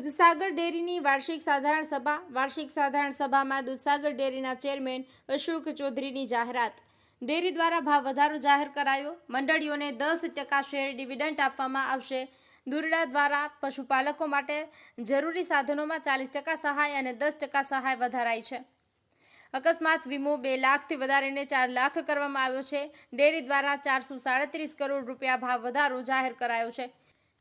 દૂધસાગર ડેરીની વાર્ષિક સાધારણ સભા, વાર્ષિક સાધારણ સભામાં દૂધસાગર ડેરીના ચેરમેન અશોક ચૌધરીની જાહેરાત. ડેરી દ્વારા ભાવ વધારો જાહેર કરાયો. મંડળીઓને દસ ટકા શેર ડિવિડન્ટ આપવામાં આવશે. દુરડા દ્વારા પશુપાલકો માટે જરૂરી સાધનોમાં ચાલીસ ટકા સહાય અને દસ ટકા સહાય વધારાઈ છે. અકસ્માત વીમો બે લાખથી વધારીને ચાર લાખ કરવામાં આવ્યો છે. ડેરી દ્વારા ચારસો સાડત્રીસ કરોડ રૂપિયા ભાવ વધારો જાહેર કરાયો છે.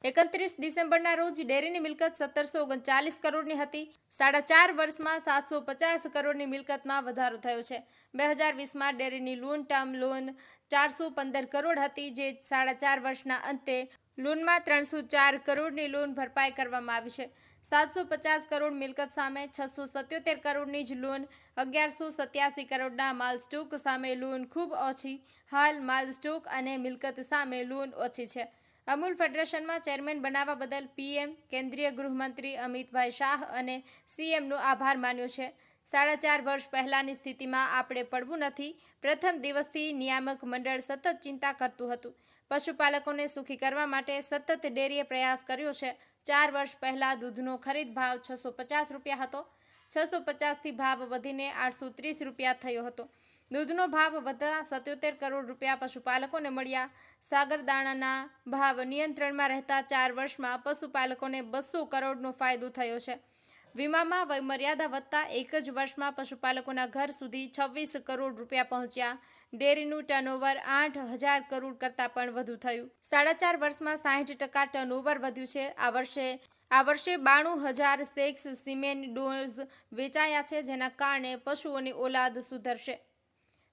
એકત્રીસ ડિસેમ્બરના રોજ ડેરીની મિલકત સત્તરસો ઓગણચાલીસ કરોડની હતી. સાડા ચાર વર્ષમાં સાતસો પચાસ કરોડની મિલકતમાં વધારો થયો છે. બે હજાર વીસમાં ડેરીની લોન ટર્મ લોન ચારસો પંદર કરોડ હતી, જે સાડા ચાર વર્ષના અંતે લોનમાં ત્રણસો ચાર કરોડની લોન ભરપાઈ કરવામાં આવી છે. સાતસો પચાસ કરોડ મિલકત સામે છસો સત્યોતેર કરોડની જ લોન અગિયારસો સત્યાસી કરોડના માલ સ્ટોક સામે લોન ખૂબ ઓછી, હાલ માલ સ્ટોક અને મિલકત સામે લોન ઓછી છે. અમૂલ ફેડરેશનમાં ચેરમેન બનાવવા બદલ પીએમ, કેન્દ્રીય ગૃહમંત્રી અમિતભાઈ શાહ અને સીએમનો આભાર માન્યો છે. સાડા ચાર વર્ષ પહેલાંની સ્થિતિમાં આપણે પડવું નથી. પ્રથમ દિવસથી નિયામક મંડળ સતત ચિંતા કરતું હતું. પશુપાલકોને સુખી કરવા માટે સતત ડેરીએ પ્રયાસ કર્યો છે. ચાર વર્ષ પહેલાં દૂધનો ખરીદ ભાવ છસો પચાસ રૂપિયા હતો. છસો પચાસથી ભાવ વધીને આઠસો ત્રીસ રૂપિયા થયો હતો. દૂધનો ભાવ વધતા સત્યોતેર કરોડ રૂપિયા પશુપાલકોને મળ્યા. સાગરદાણાના ભાવ નિયંત્રણમાં રહેતા ચાર વર્ષમાં પશુપાલકોને બસો કરોડનો ફાયદો થયો છે. વીમામાં વયમર્યાદા વધતા એક જ વર્ષમાં પશુપાલકોના ઘર સુધી છવ્વીસ કરોડ રૂપિયા પહોંચ્યા. ડેરીનું ટર્નઓવર આઠ હજાર કરોડ કરતાં પણ વધુ થયું. સાડા ચાર વર્ષમાં સાહીઠ ટકા ટર્નઓવર વધ્યું છે. આ વર્ષે આ વર્ષે બાણું હજાર સેક્સ સિમેન્ટ ડોઝ વેચાયા છે, જેના કારણે પશુઓની ઓલાદ સુધરશે.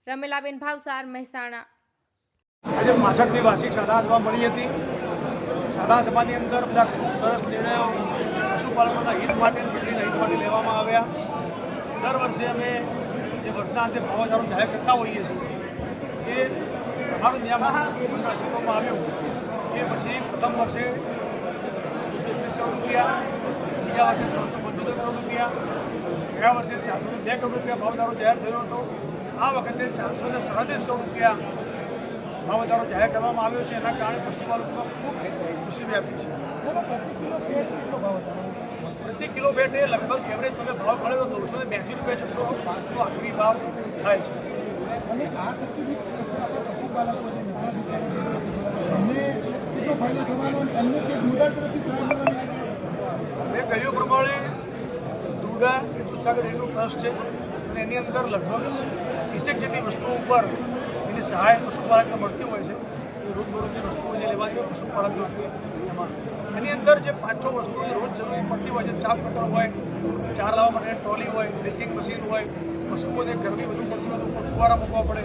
રમેલાબેન ભાવસાર, મહેસાણા. આજે પાછળની વાર્ષિક સાદા સભા મળી હતી. સાદા સભાની અંદર બધા ખૂબ સરસ નિર્ણયો પશુપાલકોના હિત માટે અને હિત માટે લેવામાં આવ્યા. દર વર્ષે અમે જે વર્ષના અંતે ભાવાધારો જાહેર કરતા હોઈએ છીએ, એ અમારું નિયામક અસ્તિત્વમાં આવ્યું કે પછી પ્રથમ વર્ષે એકસો એકવીસ કરોડ રૂપિયા, બીજા વર્ષે ત્રણસો પંચોતેર કરોડ રૂપિયા, ગયા વર્ષે ચારસો બે કરોડ રૂપિયા ભાવધારો જાહેર થયો હતો. આ વખતે ચારસો ને સાડત્રીસ કરોડ રૂપિયા ભાવ વધારો જાહેર કરવામાં આવ્યો છે. એના કારણે પશુપાલકોમાં ખૂબ ખુશી વ્યાપી છે. પ્રતિ કિલો ભેટ એ લગભગ એવરેજ તમે ભાવ મળે તો નવસો ને બ્યાસી રૂપિયા જેટલો પાંચનો આખરી ભાવ થાય છે. અને આ થકી પશુપાલકો મેં કહ્યું પ્રમાણે દુર્ગા એ દુસાગર એનું ટ્રસ્ટ છે. અને એની અંદર લગભગ ત્રીસેક જેટલી વસ્તુઓ ઉપર એની સહાય પશુપાલકને મળતી હોય છે. એ રોજબરોજની વસ્તુઓ જે લેવાની હોય પશુપાલક માટે એમાં એની અંદર જે પાંચ છ વસ્તુઓ જે રોજ જરૂરી પડતી હોય છે ચાર કટર હોય, ચાર લાવવા માટે ટ્રોલી હોય મિલ્કિંગ મશીન હોય, પશુઓને ગરમી વધુ પડતી હોય તો ઉપર ફુવારા મૂકવા પડે.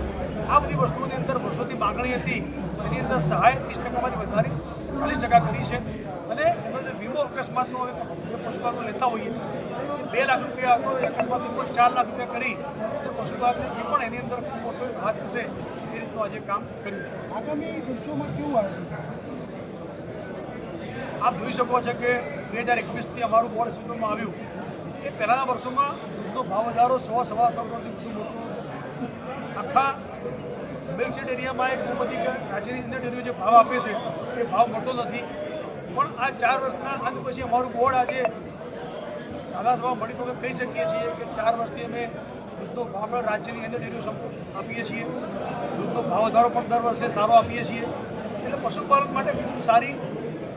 આ બધી વસ્તુઓની અંદર વર્ષોથી માગણી હતી. એની અંદર સહાય ત્રીસ ટકામાંથી વધારી ચાલીસ ટકા કરી છે. અને એનો વીમો અકસ્માતનો જે પશુપાલકો લેતા હોઈએ બે લાખ રૂપિયા અકસ્માત ચાર લાખ રૂપિયા કરી તો પશુપાલકને એ પણ એની અંદર મોટો હાથ થશે એ રીતનું આજે કામ કર્યું છે. આગામી દિવસોમાં કેવું આવ્યું આપ જોઈ શકો છો કે બે હજાર એકવીસથી અમારું બોર્ડ સુધીમાં આવ્યું. એ પહેલાંના વર્ષોમાં દૂધનો ભાવ વધારો સો સવા સો કરોડથી વધુ મોટો આખા મિલ્કશેડ એરિયામાં એક બધી રાજ્યની અંદર ડેરીઓ જે ભાવ આપે છે એ ભાવ મળતો નથી. પણ આ ચાર વર્ષના અંત પછી અમારું બોર્ડ આજે સાદા સભા મળી તો કહી શકીએ છીએ કે ચાર વર્ષથી અમે દૂધનો ભાવ રાજ્યની અંદર ડેરીઓ આપીએ છીએ. દૂધનો ભાવ વધારો પણ દર વર્ષે સારો આપીએ છીએ. એટલે પશુપાલક માટે ખૂબ સારી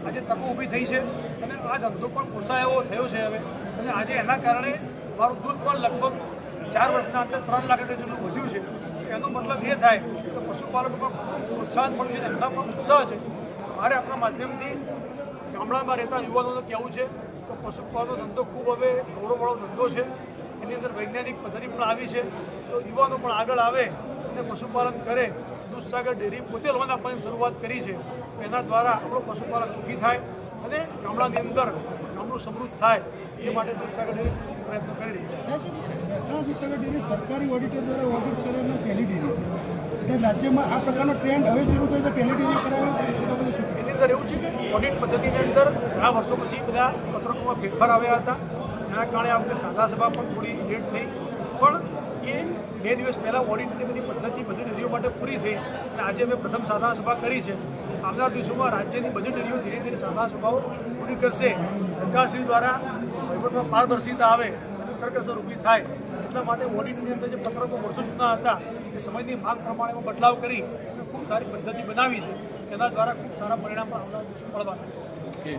આજે તકો ઊભી થઈ છે અને આ ધંધો પણ પોસાય એવો થયો છે હવે. અને આજે એના કારણે મારું દૂધ પણ લગભગ ચાર વર્ષના અંતે ત્રણ લાખ લીટર જેટલું વધ્યું છે. એનો મતલબ એ થાય કે પશુપાલકોમાં ખૂબ પ્રોત્સાહન મળ્યું છે એમના પણ ઉત્સાહ છે. મારે આપણા માધ્યમથી ગામડામાં રહેતા યુવાનોને કહેવું છે કે પશુપાલનનો ધંધો ખૂબ હવે ગૌરવવાળો ધંધો છે. એની અંદર વૈજ્ઞાનિક પદ્ધતિ પણ આવી છે. તો યુવાનો પણ આગળ આવે અને પશુપાલન કરે. દૂધસાગર ડેરી પોતે લોન આપવાની શરૂઆત કરી છે. એના દ્વારા આપણો પશુપાલક સુખી થાય અને ગામડાની અંદર ગામનું સમૃદ્ધ થાય. એ માટે દૂધસાગર ડેરી ખૂબ પ્રયત્ન કરી રહી છે. સરકારી ઓડિટર દ્વારા ઓડિટ કરેલી પહેલી ડેરી છે. એટલે રાજ્યમાં આ પ્રકારનો ટ્રેન્ડ હવે શરૂ થયો તો પહેલી ડેરી કરાવે એટલા બધું શું એની અંદર એવું છે કે ઓડિટ પદ્ધતિની અંદર ઘણા વર્ષો પછી બધા પત્રકોમાં ફેરફાર આવ્યા હતા. એના કારણે આપણે સાદા સભા પણ થોડી લેટ થઈ. પણ એ બે દિવસ પહેલાં ઓડિટની બધી પદ્ધતિ, બધી ડેરીઓ માટે પૂરી થઈ અને આજે અમે પ્રથમ સાદા સભા કરી છે. આવનાર દિવસોમાં રાજ્યની બધી ડેરીઓ ધીરે ધીરે સાદા સભાઓ પૂરી કરશે. સરકારશ્રી દ્વારા વહીવટમાં પારદર્શિતા આવે અને કરકસર ઊભી થાય, એટલા માટે ઓડિટની અંદર જે પત્રકો વર્ષો જૂના હતા, એ સમયની માંગ પ્રમાણે બદલાવ કરી ખૂબ સારી પદ્ધતિ બનાવી છે. એના દ્વારા ખૂબ સારા પરિણામ પણ આવનાર દિવસો મળવાના છે.